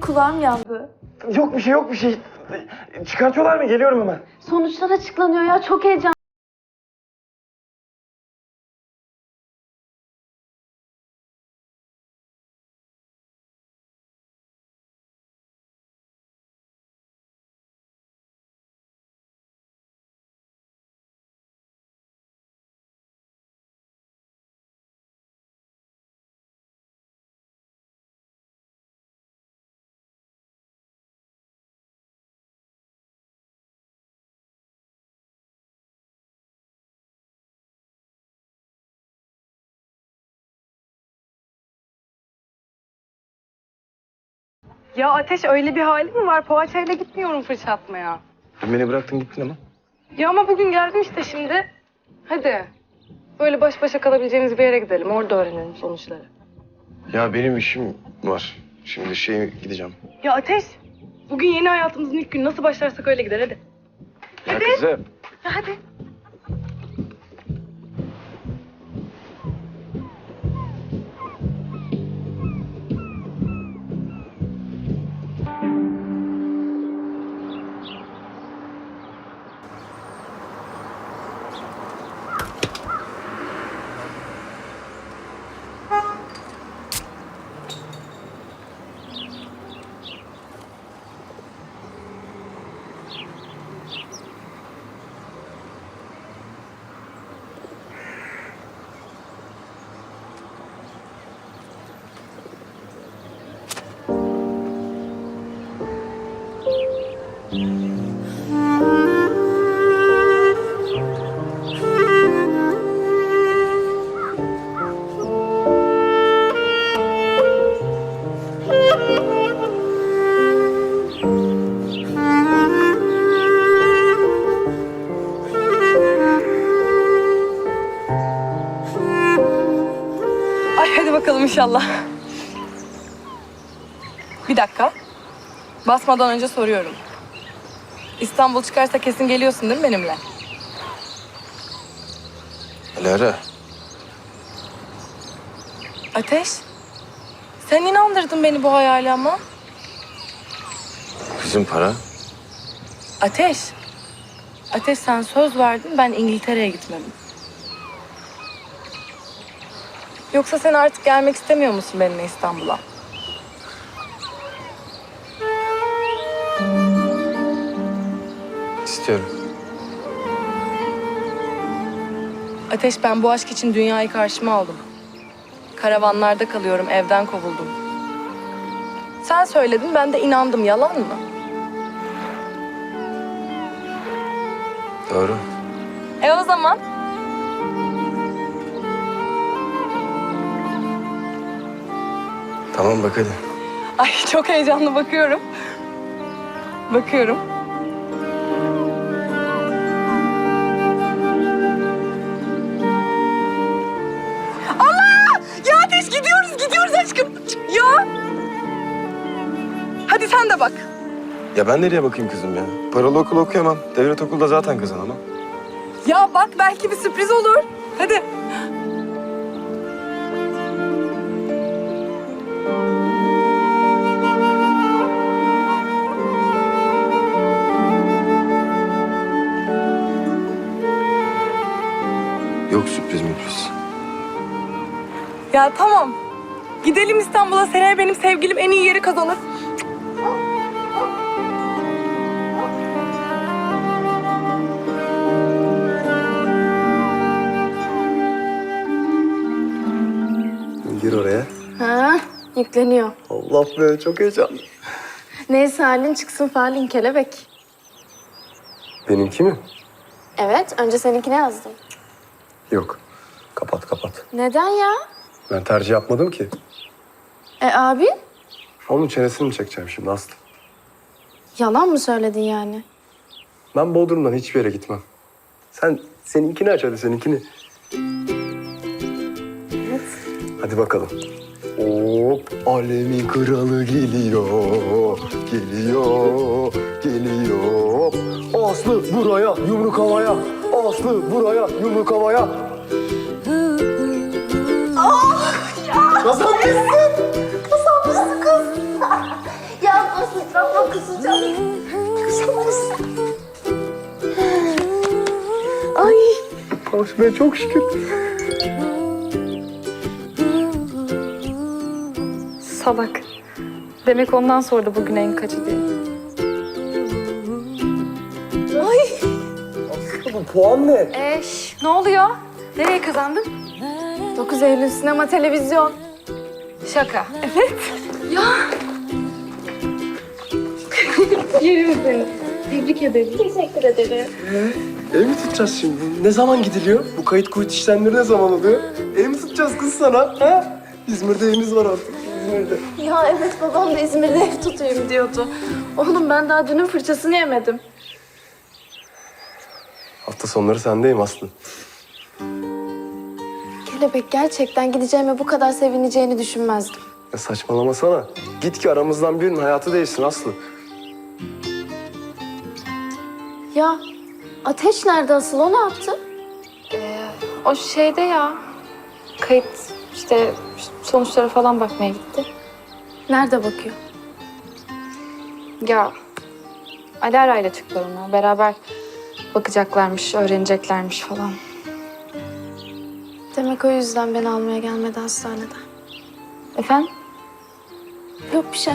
Kulağım yandı. Yok bir şey yok bir şey. Çıkartıyorlar mı? Geliyorum hemen. Sonuçlar açıklanıyor ya. Çok heyecan. Ya Ateş öyle bir hali mi var? Poğaçayla gitmiyorum fırça atmaya. Beni bıraktın gittin ama. Ya ama bugün geldim işte şimdi. Hadi. Böyle baş başa kalabileceğimiz bir yere gidelim. Orada öğrenelim sonuçları. Ya benim işim var. Şimdi şey gideceğim. Ya Ateş. Bugün yeni hayatımızın ilk günü. Nasıl başlarsak öyle gider hadi. Ya kızım. Ya hadi. Hadi bakalım inşallah. Bir dakika. Basmadan önce soruyorum. İstanbul çıkarsa kesin geliyorsun değil mi benimle? Alara. Ateş. Sen inandırdın beni bu hayale ama. Kızım para. Ateş. Ateş sen söz verdin ben İngiltere'ye gitmedim. Yoksa sen artık gelmek istemiyor musun benimle İstanbul'a? İstiyorum. Ateş ben bu aşk için dünyayı karşıma aldım. Karavanlarda kalıyorum, evden kovuldum. Sen söyledin, ben de inandım. Yalan mı? Doğru. E o zaman? Tamam bak hadi. Ay çok heyecanlı bakıyorum. Bakıyorum. Allah! Ya Ateş gidiyoruz, gidiyoruz aşkım. Ya! Hadi sen de bak. Ya ben nereye bakayım kızım ya? Paralı okul okuyamam. Devlet okulda zaten kazanamam. Ya bak belki bir sürpriz olur. Hadi. Ya tamam. Gidelim İstanbul'a. Seneye benim sevgilim en iyi yeri kazanır. Gir oraya. Ha, yükleniyor. Allah be çok heyecanlı. Neyse halin çıksın falin kelebek. Benimki mi? Evet, önce seninkine yazdım. Yok. Kapat kapat. Neden ya? Ben tercih yapmadım ki. E abi? Onun çenesini mi çekeceğim şimdi Aslı? Yalan mı söyledin yani? Ben Bodrum'dan hiçbir yere gitmem. Sen seninkini aç hadi seninkini. Hadi bakalım. Hop alemin kralı geliyor. Geliyor. Geliyor. Aslı buraya yumruk havaya. Aslı buraya yumruk havaya. Kazanmışsın. Kazanmışsın kız. Yapma kızacağım. Ay. Kavuşmaya çok şükür. Salak. Demek ondan sordu bugün en kaçı diye. Bu puan ne? Eş, ne oluyor? Nereye kazandın? 9 Eylül sinema televizyon. Şaka. Yerim seni. Tebrik ederim. Teşekkür ederim. Ev mi tutacağız şimdi? Ne zaman gidiliyor? Bu kayıt kuyut işlemleri ne zaman oluyor? Ev mi tutacağız kız sana? Ha? İzmir'de evimiz var artık. İzmir'de. Ya evet babam da İzmir'de ev tutayım diyordu. Oğlum ben daha dünün fırçasını yemedim. Hafta sonları sendeyim Aslı. Kelebek gerçekten gideceğime bu kadar sevineceğini düşünmezdim. Ya saçmalamasana. Git ki aramızdan birinin hayatı değişsin Aslı. Ya Ateş nerede asıl o ne yaptı? O şeyde ya. Kayıt işte sonuçlara falan bakmaya gitti. Nerede bakıyor? Ya Alara ile çıktılar ona. Beraber bakacaklarmış, öğreneceklermiş falan. Demek o yüzden beni almaya gelmedi hastaneden. Efendim? Yok bir şey.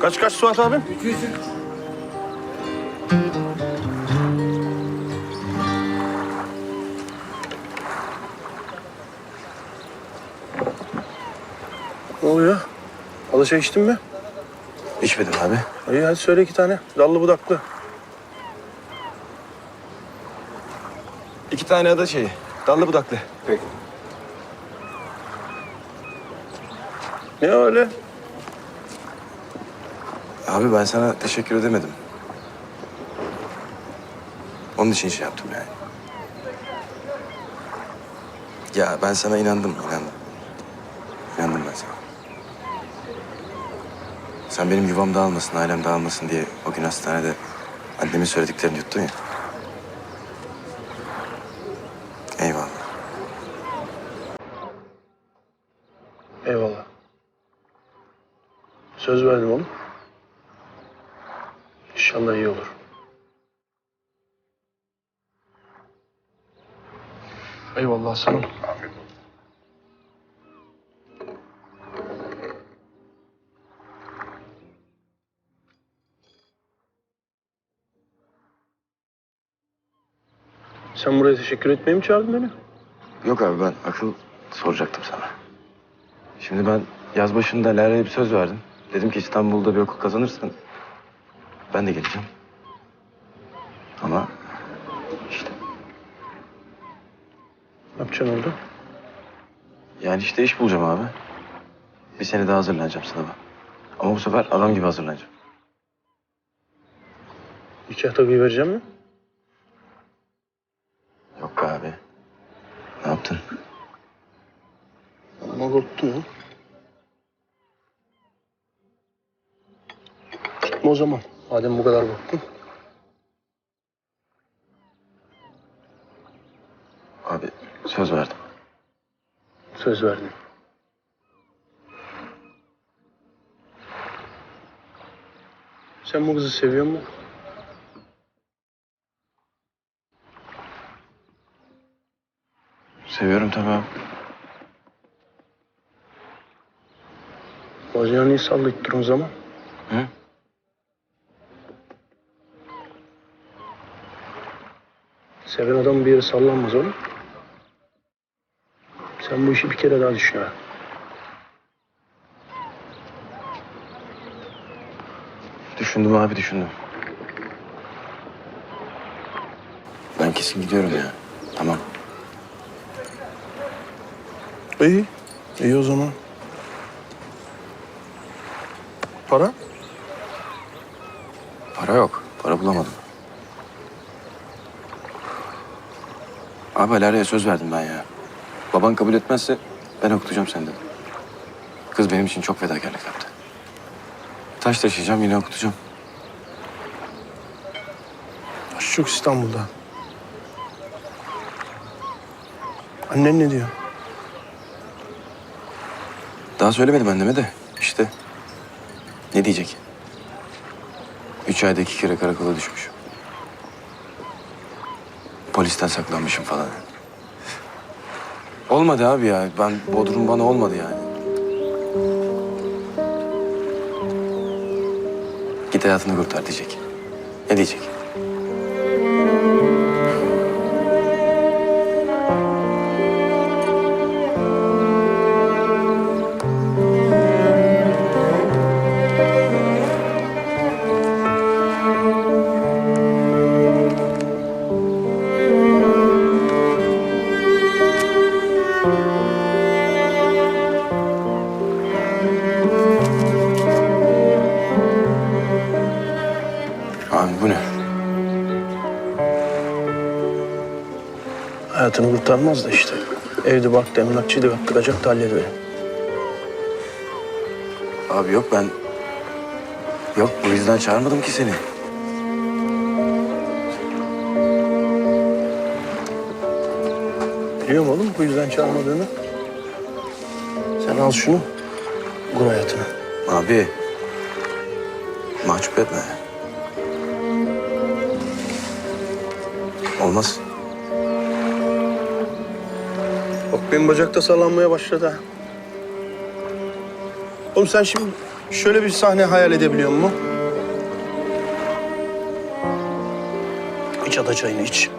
Kaç kaç Suat abi? Ne oluyor? Alışa içtin mi? İçmedim abi. İyi hadi söyle iki tane. Dallı budaklı. İki tane ada şeyi. Dallı budaklı. Peki. Ne öyle? Abi ben sana teşekkür edemedim. Onun için şey yaptım yani. Ya ben sana inandım. İnandım ben sana. Sen benim yuvam dağılmasın, ailem dağılmasın diye o gün hastanede annemin söylediklerini yuttun ya. Eyvallah. Eyvallah. Söz verdim oğlum. İnşallah iyi olur. Eyvallah Hasan'ım. Sen buraya teşekkür etmeye mi çağırdın beni? Yok abi ben akıl soracaktım sana. Şimdi ben yaz başında Lara'ya bir söz verdim. Dedim ki İstanbul'da bir okul kazanırsan ben de geleceğim. Ama işte Ne yapacaksın orada? yani işte iş bulacağım abi. Bir sene daha hazırlanacağım sınava. Ama bu sefer adam gibi hazırlanacağım. Nikah takıyı vereceğim mi? Yok be abi. Ne yaptın? Ya. Gitme o zaman. Madem bu kadar korktun. Abi söz verdim. Söz verdin. Sen bu kızı seviyor musun? Seviyorum tabii abi. Bacağını niye sallayıp durun zaman? Hı? Seven adam bir yere sallanmaz oğlum. Sen bu işi bir kere daha düşün ha. Düşündüm abi düşündüm. Ben kesin gidiyorum ya. Tamam. İyi. İyi o zaman. Para? Para yok. Para bulamadım. Abi Alara'ya söz verdim ben ya. Baban kabul etmezse ben okutacağım senden. Kız benim için çok fedakarlık yaptı. Taş taşıyacağım yine okutacağım. iş yok İstanbul'da. Annen ne diyor? Daha söylemedim anneme de işte. Ne diyecek? Üç ayda iki kere karakola düşmüş. Polisten saklanmışım falan. Olmadı abi ya. Ben Bodrum bana olmadı yani. Git hayatını kurtar diyecek. Ne diyecek? Kurtarmaz da işte. Evde baktı, emlakçıydı, baktıracak da hallediyor. Abi yok ben... Yok bu yüzden çağırmadım ki seni. Biliyorum oğlum bu yüzden çağırmadığını. Sen al şunu, kur hayatını. Abi. Mahcup etme. Olmaz. Bak benim bacakta sallanmaya başladı ha. Oğlum sen şimdi şöyle bir sahne hayal edebiliyor musun? İç ada çayını iç.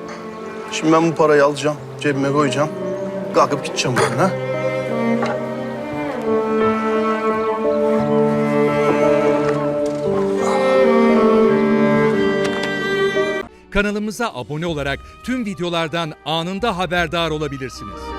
Şimdi ben bu parayı alacağım, cebime koyacağım. Kalkıp gideceğim buradan ha. Kanalımıza abone olarak tüm videolardan anında haberdar olabilirsiniz.